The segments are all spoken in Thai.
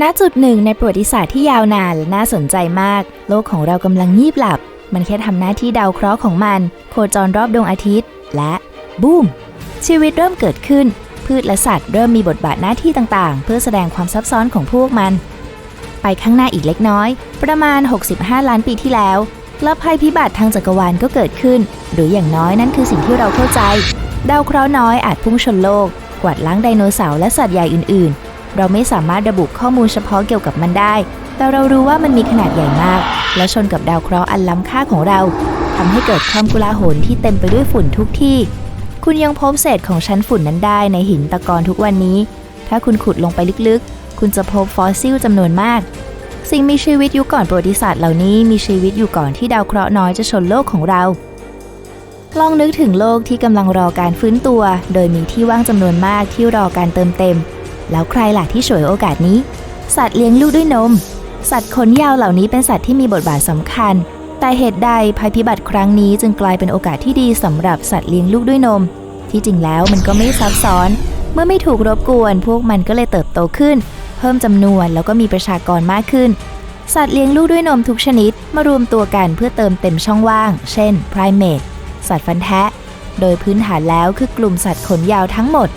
ณจุดหนึ่งในประวัติศาสตร์ที่ยาวนานและน่าสนใจมาก โลกของเรากำลังงีบหลับ มันแค่ทำหน้าที่ดาวเคราะห์ของมัน โคจรรอบดวงอาทิตย์ และบูมชีวิตเริ่มเกิดขึ้น พืชและสัตว์เริ่มมีบทบาทหน้าที่ต่างๆ เพื่อแสดงความซับซ้อนของพวกมัน ไปข้างหน้าอีกเล็กน้อย ประมาณ 65 ล้านปีที่แล้วและภัยพิบัติทางจักรวาลก็เกิดขึ้น หรืออย่างน้อยนั่นคือสิ่งที่เราเข้าใจ ดาวเคราะห์น้อยอาจพุ่งชนโลก กวาดล้างไดโนเสาร์และสัตว์ใหญ่อื่นๆ เราไม่สามารถระบุข้อมูลเฉพาะเกี่ยวกับมันได้ แต่เรารู้ว่ามันมีขนาดใหญ่มาก และชนกับดาวเคราะห์อันล้ำค่าของเราทำให้เกิดความกุลาหลที่เต็มไปด้วยฝุ่นทุกที่ คุณยังพบเศษของชั้นฝุ่นนั้นได้ในหินตะกอนทุกวันนี้ ถ้าคุณขุดลงไปลึกๆ คุณจะพบฟอสซิลจำนวนมาก สิ่งมีชีวิตยุคก่อนประวัติศาสตร์เหล่านี้มีชีวิตอยู่ก่อนที่ดาวเคราะห์น้อยจะชนโลกของเราลองนึกถึงโลกที่กำลังรอการฟื้นตัว โดยมีที่ว่างจำนวนมากที่รอการเติมเต็ม แล้วใครล่ะที่ฉวยโอกาสนี้ สัตว์เลี้ยงลูกด้วยนม สัตว์ขนยาวเหล่านี้เป็นสัตว์ที่มีบทบาทสำคัญ แต่เหตุใดภัยพิบัติครั้งนี้จึงกลายเป็นโอกาสที่ดีสำหรับสัตว์เลี้ยงลูกด้วยนม ที่จริงแล้วมันก็ไม่ซับซ้อน เมื่อไม่ถูกรบกวน พวกมันก็เลยเติบโตขึ้น เพิ่มจำนวนแล้วก็มีประชากรมากขึ้น สัตว์เลี้ยงลูกด้วยนมทุกชนิดมารวมตัวกันเพื่อเติมเต็มช่องว่าง เช่นไพรเมทสัตว์ฟันแทะ โดยพื้นฐานแล้วคือกลุ่มสัตว์ขนยาวทั้งหมด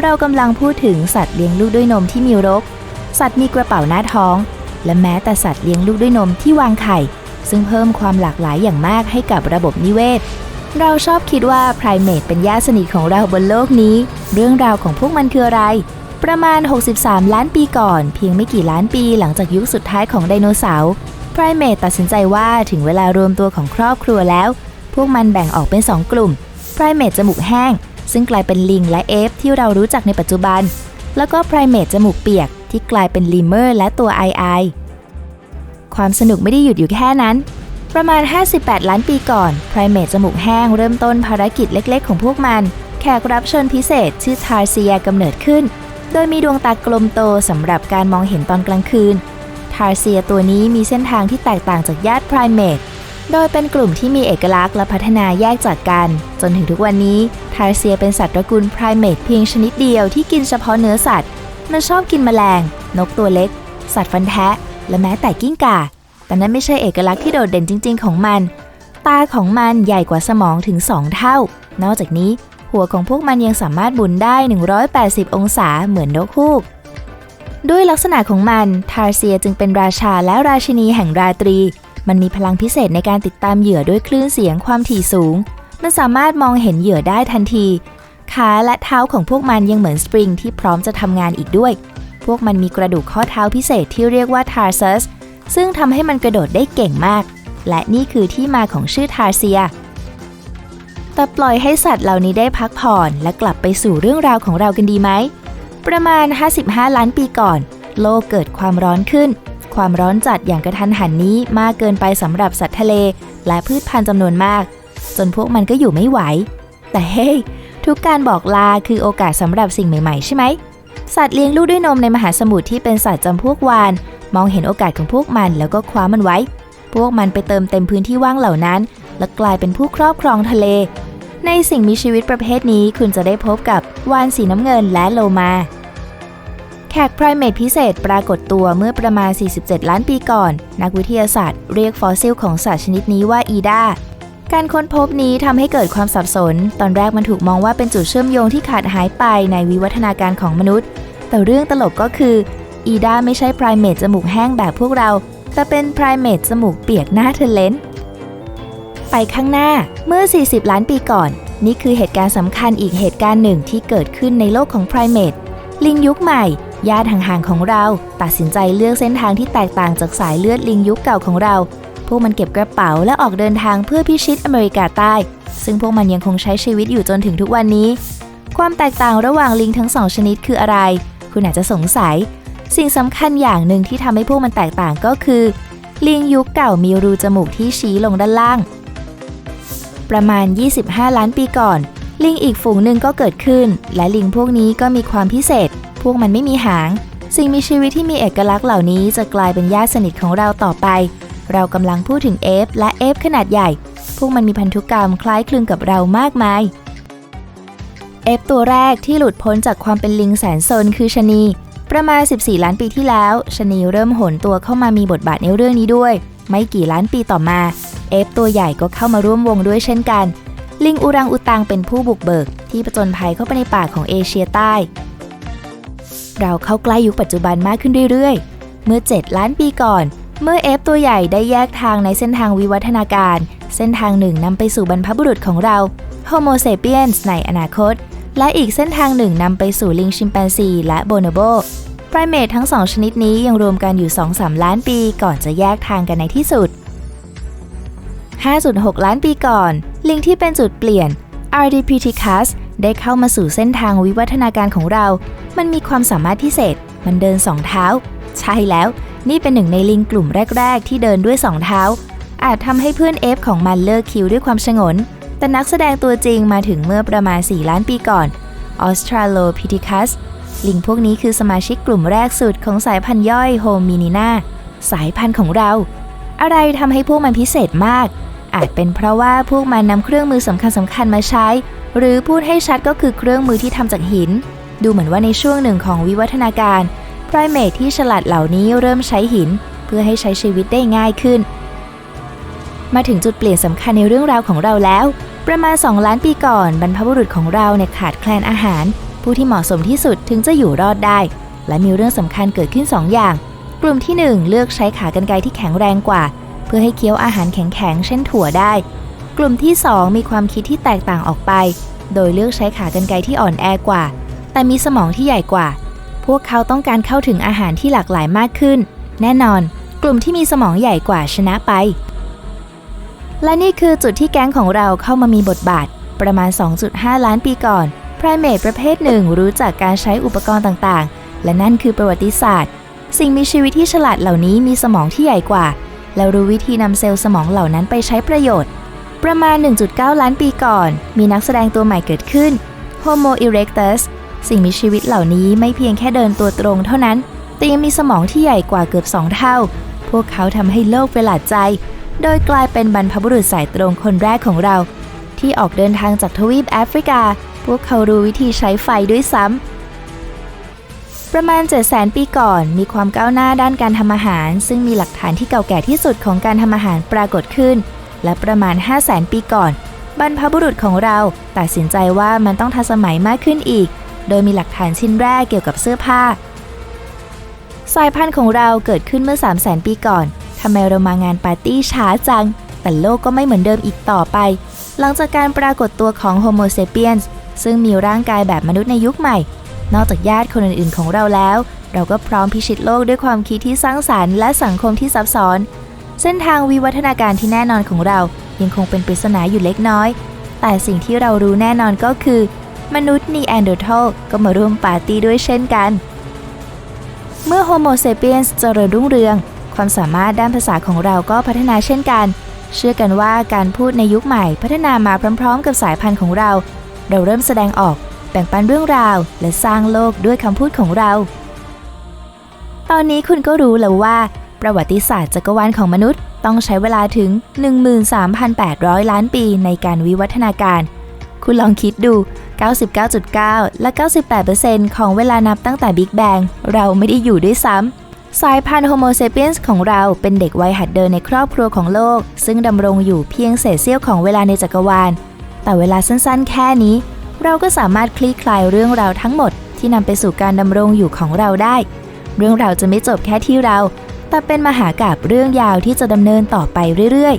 เรากำลังพูดถึงสัตว์เลี้ยงลูกด้วยนมที่มีรก สัตว์มีกระเป๋าหน้าท้อง และแม้แต่สัตว์เลี้ยงลูกด้วยนมที่วางไข่ ซึ่งเพิ่มความหลากหลายอย่างมากให้กับระบบนิเวศ เราชอบคิดว่าไพรเมทเป็นญาติสนิทของเราบนโลกนี้ เรื่องราวของพวกมันคืออะไร ประมาณ 63 ล้านปีก่อน เพียงไม่กี่ล้านปีหลังจากยุคสุดท้ายของไดโนเสาร์ไพรเมทตัดสินใจว่าถึงเวลารวมตัวของครอบครัวแล้ว พวกมันแบ่งออกเป็น 2 กลุ่มไพรเมทจมูกแห้ง ซึ่งกลายเป็นลิงและเอฟที่เรารู้จักในปัจจุบัน แล้วก็ไพรเมทจมูกเปียกที่กลายเป็นลิมเมอร์และตัวไอไอความสนุกไม่ได้หยุดอยู่แค่นั้น ประมาณ 58 ล้านปีก่อนไพรเมทจมูกแห้งเริ่มต้นภารกิจเล็กๆ ของพวกมัน แขกรับเชิญพิเศษชื่อทาร์เซียกำเนิดขึ้น โดยมีดวงตากลมโตสำหรับการมองเห็นตอนกลางคืน ทาร์เซียตัวนี้มีเส้นทางที่แตกต่างจากญาติไพรเมทโดยเป็นกลุ่มที่มีเอกลักษณ์และพัฒนาแยกจากกัน จนถึงทุกวันนี้ ทาร์เซียเป็นสัตว์ตระกูลไพรเมทเพียงชนิดเดียวที่กินเฉพาะเนื้อสัตว์ มันชอบกินแมลง นกตัวเล็ก สัตว์ฟันแทะ และแม้แต่กิ้งก่า แต่นั่นไม่ใช่เอกลักษณ์ที่โดดเด่นจริง ๆ ของมัน ตาของมันใหญ่กว่าสมองถึง 2 เท่า นอกจากนี้ หัวของพวกมันยังสามารถหมุนได้ 180 องศาเหมือนนกฮูก ด้วยลักษณะของมัน ทาร์เซียจึงเป็นราชาและราชินีแห่งราตรี มันมีพลังพิเศษในการติดตามเหยื่อด้วยคลื่นเสียงความถี่สูง มันสามารถมองเห็นเหยื่อได้ทันที ขาและเท้าของพวกมันยังเหมือนสปริงที่พร้อมจะทำงานอีกด้วย พวกมันมีกระดูกข้อเท้าพิเศษที่เรียกว่าทาร์ซัสซึ่งทำให้มันกระโดดได้เก่งมาก และนี่คือที่มาของชื่อทาร์เซีย แต่ปล่อยให้สัตว์เหล่านี้ได้พักผ่อนและกลับไปสู่เรื่องราวของเรากันดีไหม ประมาณ 55 ล้านปีก่อน โลกเกิดความร้อนขึ้น ความร้อนจัดอย่างกระทันหันนี้มากเกินไปสำหรับสัตว์ทะเล และพืชพันธุ์จำนวนมาก จนพวกมันก็อยู่ไม่ไหว แต่เฮ้ยทุกการบอกลาคือโอกาสสำหรับสิ่งใหม่ๆใช่ไหมสัตว์เลี้ยงลูกด้วยนมในมหาสมุทรที่เป็นสัตว์จำพวกวาน มองเห็นโอกาสของพวกมันแล้วก็คว้ามันไว้ พวกมันไปเติมเต็มพื้นที่ว่างเหล่านั้น และกลายเป็นผู้ครอบครองทะเล ในสิ่งมีชีวิตประเภทนี้คุณจะได้พบกับวานสีน้ำเงินและโลมาแขกไพรเมทพิเศษปรากฏตัวเมื่อประมาณ 47 ล้านปีก่อน นักวิทยาศาสตร์เรียกฟอสซิลของสัตว์ชนิดนี้ว่าอีดา การค้นพบนี้ทำให้เกิดความสับสน ตอนแรกมันถูกมองว่าเป็นจุดเชื่อมโยงที่ขาดหายไปในวิวัฒนาการของมนุษย์ แต่เรื่องตลกก็คือ อีดาไม่ใช่ไพรเมทจมูกแห้งแบบพวกเรา แต่เป็นไพรเมทจมูกเปียกหน้าเทเลนไปข้างหน้าเมื่อ 40 ล้านปีก่อน นี่คือเหตุการณ์สำคัญอีกเหตุการณ์หนึ่งที่เกิดขึ้นในโลกของไพรเมทลิงยุคใหม่ญาติห่างๆของเรา ตัดสินใจเลือกเส้นทางที่แตกต่างจากสายเลือดลิงยุคเก่าของเรา พวกมันเก็บกระเป๋าและออกเดินทางเพื่อพิชิตอเมริกาใต้ ซึ่งพวกมันยังคงใช้ชีวิตอยู่จนถึงทุกวันนี้ ความแตกต่างระหว่างลิงทั้งสองชนิดคืออะไร คุณอาจจะสงสัย สิ่งสำคัญอย่างหนึ่งที่ทำให้พวกมันแตกต่างก็คือ ลิงยุคเก่ามีรูจมูกที่ชี้ลงด้านล่าง ประมาณ 25 ล้านปีก่อน ลิงอีกฝูงหนึ่งก็เกิดขึ้น และลิงพวกนี้ก็มีความพิเศษ พวกมันไม่มีหาง สิ่งมีชีวิตที่มีเอกลักษณ์เหล่านี้จะกลายเป็นญาติสนิทของเราต่อไป เรากำลังพูดถึงเอฟและเอฟขนาดใหญ่ พวกมันมีพันธุกรรมคล้ายคลึงกับเรามากมายเอฟตัวแรกที่หลุดพ้นจากความเป็นลิงแสนซนคือชนี ประมาณ 14 ล้านปีที่แล้วชนีเริ่มโหนตัวเข้ามามีบทบาทในเรื่องนี้ด้วย ไม่กี่ล้านปีต่อมาเอฟตัวใหญ่ก็เข้ามาร่วมวงด้วยเช่นกัน ลิงอุรังอุตังเป็นผู้บุกเบิก ที่ประจนภัยเข้าไปในป่าของเอเชียใต้ เราเข้าใกล้ยุคปัจจุบันมากขึ้นเรื่อยๆ เมื่อ 7 ล้านปีก่อน เมื่อเอฟตัวใหญ่ได้แยกทางในเส้นทางวิวัฒนาการ เส้นทางหนึ่งนำไปสู่บรรพบุรุษของเรา Homo sapiens ในอนาคต และอีกเส้นทางหนึ่งนำไปสู่ลิงชิมแปนซีและโบนโบไพรเมททั้งสองชนิดนี้ยังรวมกันอยู่ 2-3 ล้านปีก่อนจะแยกทางกันในที่สุด 5.6 ล้านปีก่อน ลิงที่เป็นจุดเปลี่ยน Ardipithecus ได้เข้ามาสู่เส้นทางวิวัฒนาการของเรา มันมีความสามารถพิเศษ มันเดินสองเท้า ใช่แล้ว นี่เป็นหนึ่งในลิงกลุ่มแรก ๆ ที่เดินด้วยสองเท้า อาจทำให้เพื่อนเอฟของมันเลิกคิวด้วยความชงน แต่นักแสดงตัวจริงมาถึงเมื่อประมาณ 4 ล้านปีก่อน Australopithecus ลิงพวกนี้คือสมาชิกกลุ่มแรกสุดของสายพันธุ์ย่อยโฮมินินาสายพันธุ์ของเรา อะไรทำให้พวกมันพิเศษมาก อาจเป็นเพราะว่าพวกมันนำเครื่องมือสำคัญสำคัญมาใช้ หรือพูดให้ชัดก็คือเครื่องมือที่ทำจากหิน ดูเหมือนว่าในช่วงหนึ่งของวิวัฒนาการไพรเมทที่ฉลาดเหล่านี้เริ่มใช้หิน เพื่อให้ใช้ชีวิตได้ง่ายขึ้น มาถึงจุดเปลี่ยนสำคัญในเรื่องราวของเราแล้ว ประมาณ 2 ล้านปีก่อน บรรพบุรุษของเราเนี่ยขาดแคลนอาหาร ผู้ที่เหมาะสมที่สุดถึงจะอยู่รอดได้ และมีเรื่องสำคัญเกิดขึ้น 2 อย่าง กลุ่มที่ 1 เลือกใช้ขากรรไกรที่แข็งแรงกว่า เพื่อให้เคี้ยวอาหารแข็งๆเช่นถั่วได้ กลุ่มที่ 2 มีความคิดที่แตกต่างออกไป โดยเลือกใช้ขากรรไกรที่อ่อนแอกว่า แต่มีสมองที่ใหญ่กว่า พวกเขาต้องการเข้าถึงอาหารที่หลากหลายมากขึ้น แน่นอน กลุ่มที่มีสมองใหญ่กว่าชนะไป และนี่คือจุดที่แก๊งของเราเข้ามามีบทบาท ประมาณ 2.5 ล้านปีก่อนไพรเมทประเภทหนึ่งรู้จักการใช้อุปกรณ์ต่างๆ และนั่นคือประวัติศาสตร์ สิ่งมีชีวิตที่ฉลาดเหล่านี้มีสมองที่ใหญ่กว่า แล้วรู้วิธีนำเซลล์สมองเหล่านั้นไปใช้ประโยชน์ ประมาณ 1.9 ล้านปีก่อน มีนักแสดงตัวใหม่เกิดขึ้น Homo erectus สิ่งมีชีวิตเหล่านี้ไม่เพียงแค่เดินตัวตรงเท่านั้น แต่ยังมีสมองที่ใหญ่กว่าเกือบสองเท่า พวกเขาทำให้โลกประหลาดใจ โดยกลายเป็นบรรพบุรุษสายตรงคนแรกของเรา ที่ออกเดินทางจากทวีปแอฟริกา พวกเขารู้วิธีใช้ไฟด้วยซ้ำประมาณ 7 0 0 0 0 0 ปีก่อน มีความก้าวหน้าด้านการทำอาหาร ซึ่งมีหลักฐานที่เก่าแก่ที่สุดของการทำอาหารปรากฏขึ้น และประมาณ 5 0 0 0 0 0ปีก่อน บรรพบุรุษของเราตัดสินใจว่ามันต้องทันสมัยมากขึ้นอีก โดยมีหลักฐานชิ้นแรกเกี่ยวกับเสื้อผ้า สายพันธุ์ของเราเกิดขึ้นเมื่อ 3 0 0 0 0 0ปีก่อนทำไมเรามางานปาร์ตี้ช้าจัง แต่โลกก็ไม่เหมือนเดิมอีกต่อไป หลังจากการปรากฏตัวของ Homo sapiens ซึ่งมีร่างกายแบบมนุษย์ในยุคใหม่ นอกจากญาติคนอื่นๆของเราแล้ว เราก็พร้อมพิชิตโลกด้วยความคิดที่สร้างสารรค์และสังคมที่ซับซ้อน เส้นทางวิวัฒนาการที่แน่นอนของเรายังคงเป็นปริศนาอยู่เล็กน้อย แต่สิ่งที่เรารู้แน่นอนก็คือ มนุษย์นีแอนเดอร์ทัลก็มาร่วมปาร์ตี้ด้วยเช่นกัน เมื่อ Homo sapiens เจริญรุ่งเรือง ความสามารถด้านภาษาของเราก็พัฒนาเช่นกัน เชื่อกันว่าการพูดในยุคใหม่พัฒนามาพร้อม ๆ กับสายพันธุ์ของเรา เราเริ่มแสดงออกแบ่งปันเรื่องราว และสร้างโลกด้วยคำพูดของเรา ตอนนี้คุณก็รู้แล้วว่า ประวัติศาสตร์จักรวาลของมนุษย์ ต้องใช้เวลาถึง 13,800 ล้านปีในการวิวัฒนาการ คุณลองคิดดู 99.9 และ 98%ของเวลานับตั้งแต่บิ๊กแบงเราไม่ได้อยู่ด้วยซ้ำสายพันธุ์โฮโมเซเปียนส์ของเราเป็นเด็กวัยหัดเดินในครอบครัวของโลก ซึ่งดำรงอยู่เพียงเศษเสี้ยวของเวลาในจักรวาล แต่เวลาสั้นๆ แค่นี้ เราก็สามารถคลี่คลายเรื่องราวทั้งหมด ที่นำไปสู่การดำรงอยู่ของเราได้ เรื่องราวจะไม่จบแค่ที่เรา แต่เป็นมหากาบเรื่องยาวที่จะดำเนินต่อไปเรื่อย